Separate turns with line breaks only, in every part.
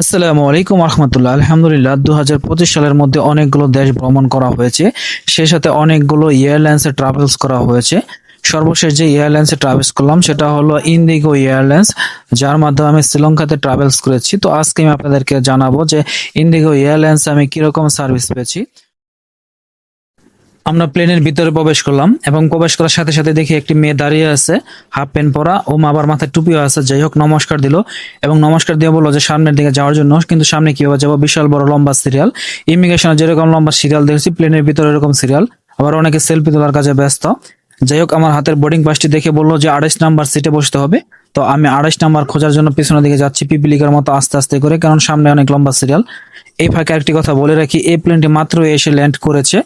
আসসালামু আলাইকুম রহমতুল্লাহ আলহামদুলিল্লাহ দু হাজার পঁচিশ সালের মধ্যে অনেকগুলো দেশ ভ্রমণ করা হয়েছে। সেই সাথে অনেকগুলো এয়ারলাইন্সে ট্রাভেলস করা হয়েছে। সর্বশেষ যে এয়ারলাইন্সে ট্রাভেলস করলাম, সেটা হলো ইন্ডিগো এয়ারলাইন্স যার মাধ্যমে আমি শ্রীলঙ্কাতে ট্রাভেলস করেছি। তো আজকে আমি আপনাদেরকে জানাব যে ইন্ডিগো এয়ারলাইন্সে আমি কীরকম সার্ভিস পেয়েছি। আমরা প্লেনের ভিতরে প্রবেশ করলাম এবং প্রবেশ করার সাথে সাথে দেখি একটি মেয়ে দাঁড়িয়ে আছে, হাফ প্যান্ট পরা, ও আবার মাথায় টুপিও আছে, যাই হোক নমস্কার দিল এবং নমস্কার দিয়ে বলল যে সামনের দিকে যাওয়ার জন্য, কিন্তু সামনে কীভাবে যাব বিশাল বড় লম্বা সিরিয়াল ইমিগ্রেশনে যেরকম লম্বা সিরিয়াল দেখছি প্লেনের ভিতরে এরকম সিরিয়াল আবার অনেকে সেলফি তোলার কাজে ব্যস্ত। যাই হোক, আমার হাতের বোর্ডিং পাসটি দেখে বলল যে আড়াইশ নাম্বার সিটে বসতে হবে। তো আমি আড়াইশ নাম্বার খোঁজার জন্য পিছনের দিকে যাচ্ছি পিপিলিকার মতো আস্তে আস্তে করে, কারণ সামনে অনেক লম্বা সিরিয়াল এই ফাঁকে একটি কথা বলে রাখি, এই প্লেনটি মাত্র এসে ল্যান্ড করেছে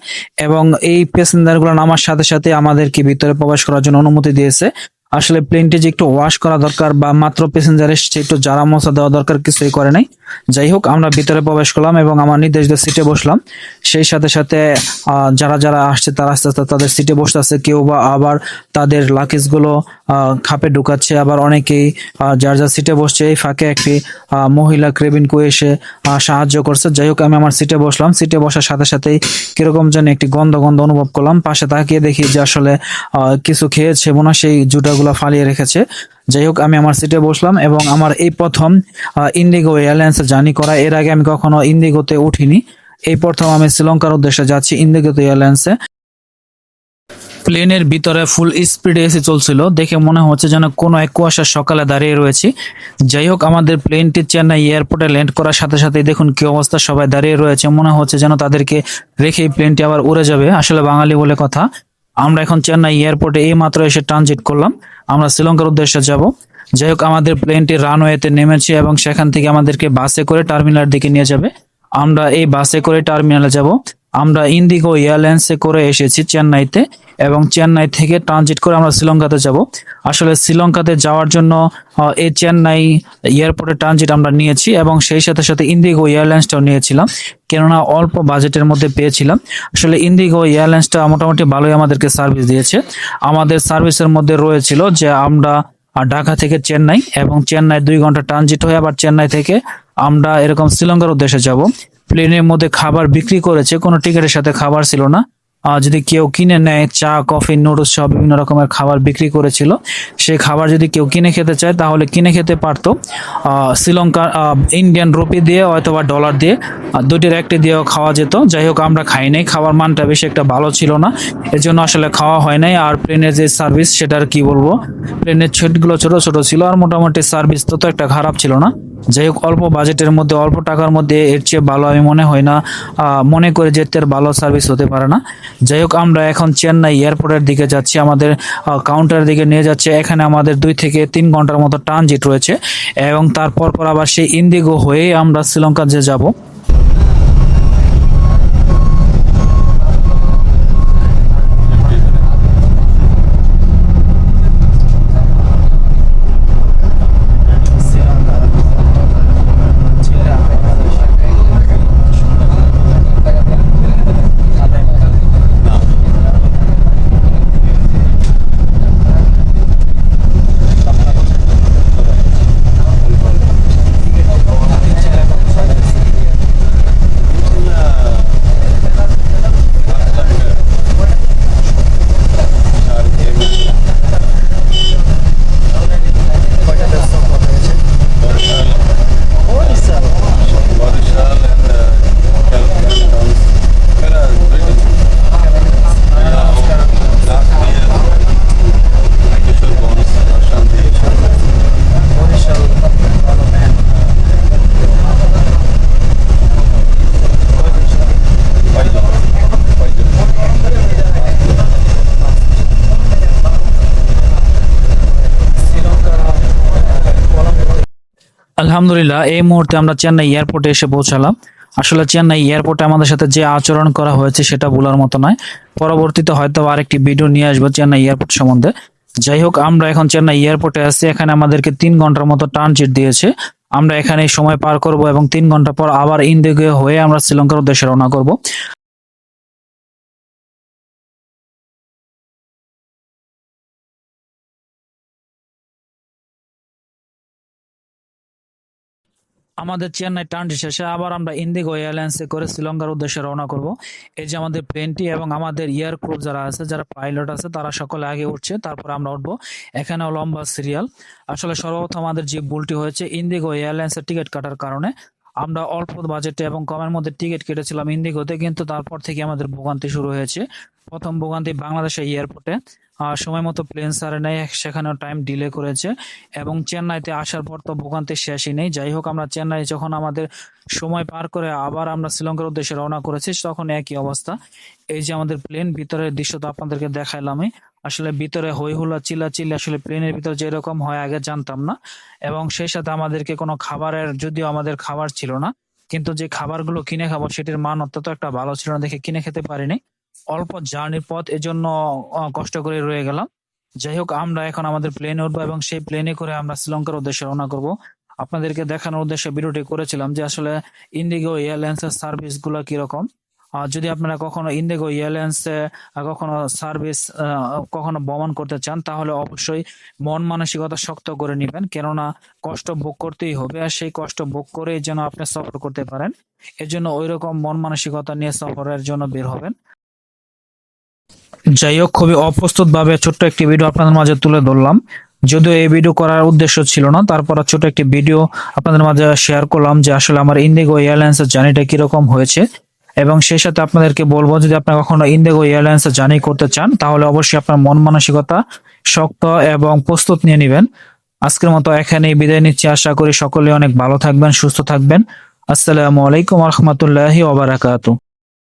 এবং এই প্যাসেঞ্জারগুলো নামার সাথে সাথে আমাদেরকে ভিতরে প্রবেশ করার জন্য অনুমতি দিয়েছে। আসলে প্লেনটি যে একটু ওয়াশ করা দরকার বা মাত্র প্যাসেঞ্জার এসছে, একটু জারা মশা দেওয়া দরকার, কিছুই করে নাই। যাই হোক আমরা ভিতরে প্রবেশ করলাম এবং আমার নির্দেশিত সিটে বসলাম। সেই সাথে সাথে যারা যারা আসছে তারা আস্তে আস্তে তাদের সিটে বসতেছে। কেউ বা আবার তাদের লাকেজগুলো আহ, খাপে ঢুকাচ্ছে। আবার অনেকেই যার যার সিটে বসছে। এই ফাঁকে একটি মহিলা ক্রেবিন কো এসে সাহায্য করছে। যাই হোক আমি আমার সিটে বসলাম। সিটে বসার সাথে সাথেই কীরকম যেন একটি গন্ধ গন্ধ অনুভব করলাম। পাশে তাকিয়ে দেখি যে আসলে কিছু খেয়েছে মনে সেই জুটাগুলো ফালিয়ে রেখেছে। যাই হোক আমি আমার সিটে বসলাম এবং আমার এই প্রথম ইন্ডিগো এয়ারলাইন্সে জার্নি করা, এর আগে আমি কখনো ইন্ডিগোতে উঠিনি। এই প্রথম আমি শ্রীলঙ্কার উদ্দেশ্যে যাচ্ছি ইন্ডিগোতে এয়ারলাইন্সে প্লেনের ভিতরে ফুল স্পিডে এসে চলছিল, দেখে মনে হচ্ছে যেন কোনো এক কুয়াশার সকালে দাঁড়িয়ে রয়েছি। যাই হোক আমাদের প্লেনটি চেন্নাই এয়ারপোর্টে ল্যান্ড করার সাথে সাথে দেখুন কি অবস্থা, সবাই দাঁড়িয়ে রয়েছে। মনে হচ্ছে যেন তাদেরকে রেখে প্লেনটি আবার উড়ে যাবে, আসলে বাঙালি বলে কথা। আমরা এখন চেন্নাই এয়ারপোর্টে এই মাত্র এসে ট্রানজিট করলাম। আমরা শ্রীলঙ্কার উদ্দেশ্যে যাব। যাই হোক, আমাদের প্লেনটি রানওয়েতে নেমেছে এবং সেখান থেকে আমাদেরকে বাসে করে টার্মিনাল দিকে নিয়ে যাবে। আমরা এই বাসে করে টার্মিনালে যাব। আমরা ইন্ডিগো এয়ারলাইন্সে করে এসেছি চেন্নাইতে এবং চেন্নাই থেকে ট্রানজিট করে আমরা শ্রীলঙ্কাতে যাব। আসলে শ্রীলঙ্কাতে যাওয়ার জন্য এই চেন্নাই এয়ারপোর্টে ট্রানজিট আমরা নিয়েছি এবং সেই সাথে সাথে ইন্ডিগো এয়ারলাইন্সটাও নিয়েছিলাম। কেননা অল্প বাজেটের মধ্যে পেয়েছিলাম। আসলে ইন্ডিগো এয়ারলাইন্সটা মোটামুটি ভালোই আমাদেরকে সার্ভিস দিয়েছে। আমাদের সার্ভিসের মধ্যে রয়েছিল যে আমরা ঢাকা থেকে চেন্নাই এবং চেন্নাই দুই ঘণ্টা ট্রানজিট হয়ে আবার চেন্নাই থেকে আমরা এরকম শ্রীলঙ্কার উদ্দেশ্যে যাব। প্লেনের মধ্যে খাবার বিক্রি করেছে কোনো টিকিটের সাথে খাবার ছিল না। যদি কেউ কিনে নেয় চা কফি নুডলস সব বিভিন্ন রকমের খাবার বিক্রি করেছিল সেই খাবার যদি কেউ কিনে খেতে চায় তাহলে কিনে খেতে পারতো। আহ, শ্রীলঙ্কার ইন্ডিয়ান রুপি দিয়ে অথবা ডলার দিয়ে দুটির একটি দিয়েও খাওয়া যেত। যাই হোক আমরা খাই নাই খাবার মানটা বেশি একটা ভালো ছিল না। এর জন্য আসলে খাওয়া হয় নাই আর প্লেনের যে সার্ভিস সেটা আর কি বলব? প্লেনের সিটগুলো ছোট ছোট ছিল আর মোটামুটি সার্ভিস তত একটা খারাপ ছিল না। যাই হোক অল্প বাজেটের মধ্যে, অল্প টাকার মধ্যে এর চেয়ে ভালো আমি মনে হয় না। মনে করে যে এর ভালো সার্ভিস হতে পারে না। যাই হোক আমরা এখন চেন্নাই এয়ারপোর্টের দিকে যাচ্ছি, আমাদের কাউন্টারের দিকে নিয়ে যাচ্ছে। এখানে আমাদের দুই থেকে তিন ঘণ্টার মতো ট্রানজিট রয়েছে এবং তারপর পর আবার সেই ইন্দিগো হয়ে আমরা শ্রীলঙ্কা যে যাব। আলহামদুলিল্লাহ, এই মুহূর্তে আমরা চেন্নাই এয়ারপোর্টে এসে পৌঁছালাম। আসলে চেন্নাই এয়ারপোর্টে আমাদের সাথে যে আচরণ করা হয়েছে সেটা বলার মতো নয়। পরবর্তীতে হয়তো আরেকটি ভিডিও নিয়ে আসব চেন্নাই এয়ারপোর্ট সম্বন্ধে। যাই হোক, আমরা এখন চেন্নাই এয়ারপোর্টে আছি। এখানে আমাদেরকে তিন ঘণ্টার মতো ট্রানজিট দিয়েছে। আমরা এখানে সময় পার করব এবং তিন ঘণ্টা পর আবার ইন্ডিগো হয়ে আমরা শ্রীলঙ্কার উদ্দেশ্যে রওনা করব। আমাদের চেন্নাই টার্ন শেষে আবার আমরা ইন্ডিগো এয়ারলাইন্সে করে শ্রীলঙ্কার উদ্দেশ্যে রওনা করব। এই যে আমাদের প্লেনটি এবং আমাদের এয়ার ক্রু যারা আছে, যারা পাইলট আছে, তারা সকলে আগে উঠছে, তারপর আমরা উঠবো। এখানেও লম্বা সিরিয়াল আসলে সর্বপ্রথম আমাদের যে ভুলটি হয়েছে ইন্ডিগো এয়ারলাইন্সের টিকিট কাটার কারণে আমরা অল্প বাজেটে এবং কমের মধ্যে টিকিট কেটেছিলাম ইন্ডিগোতে কিন্তু তারপর থেকে আমাদের ভোগান্তি শুরু হয়েছে। প্রথম ভোগান্তি বাংলাদেশের এয়ারপোর্টে সময় মতো প্লেন সারে নেয় সেখানেও টাইম ডিলে করেছে। এবং চেন্নাইতে আসার পর তো ভোগান্তি শেষই নেই। যাই হোক, আমরা চেন্নাই যখন আমাদের সময় পার করে আবার আমরা শ্রীলঙ্কার উদ্দেশ্যে রওনা করেছি, তখন একই অবস্থা। এই যে আমাদের প্লেন ভিতরের দৃশ্য তো আপনাদেরকে দেখাইলামই আসলে ভিতরে হই হুলা চিল্লা চিল্লা আসলে প্লেনের ভিতরে যেরকম হয়, আগে জানতাম না। এবং সেই সাথে আমাদেরকে কোনো খাবারের, যদিও আমাদের খাবার ছিল না, কিন্তু যে খাবারগুলো কিনে খাব, সেটির মান অত্যন্ত একটা ভালো ছিল না, দেখে কিনে খেতে পারিনি। অল্প জার্নির পথ, এজন্য কষ্ট করে রয়ে গেলাম। যাই হোক, আমরা এখন আমাদের প্লেনে উঠবো এবং সেই প্লেনে করে আমরা শ্রীলঙ্কার উদ্দেশ্যে রওনা করব। আপনাদেরকে দেখানোর উদ্দেশ্যে ভিডিওটি করেছিলাম যে আসলে ইন্ডিগো এয়ারলাইন্সের সার্ভিসগুলো কীরকম। যদি আপনারা কখনো ইন্ডিগো এয়ারলাইন্সে কখনো সার্ভিস কখনো ভ্রমণ করতে চান, তাহলে অবশ্যই মন মানসিকতা শক্ত করে নেবেন, কেননা কষ্ট ভোগ করতেই হবে আর সেই কষ্ট ভোগ করে যেন আপনি সফর করতে পারেন। এজন্য ওই রকম মন মানসিকতা নিয়ে সফরের জন্য বের হবেন। যাই হোক, খুবই অপ্রস্তুত ভাবে ছোট্ট একটি ভিডিও আপনাদের মাঝে তুলে ধরলাম। যদিও এই ভিডিও করার উদ্দেশ্য ছিল না, তারপর ছোট একটি ভিডিও আপনাদের মাঝে শেয়ার করলাম যে আসলে আমার ইন্ডিগো এয়ারলাইন্সের জার্নিটা কীরকম হয়েছে। এবং সেই সাথে আপনাদেরকে বলব, যদি আপনি কখনো ইন্ডিগো এয়ারলাইন্সের জার্নি করতে চান, তাহলে অবশ্যই আপনার মন মানসিকতা শক্ত এবং প্রস্তুত নিয়ে নেবেন। আজকের মতো এখানেই বিদায় নিচ্ছি। আশা করি সকলে অনেক ভালো থাকবেন, সুস্থ থাকবেন। আসসালামু আলাইকুম রহমতুল্লাহি ওবারাকাতু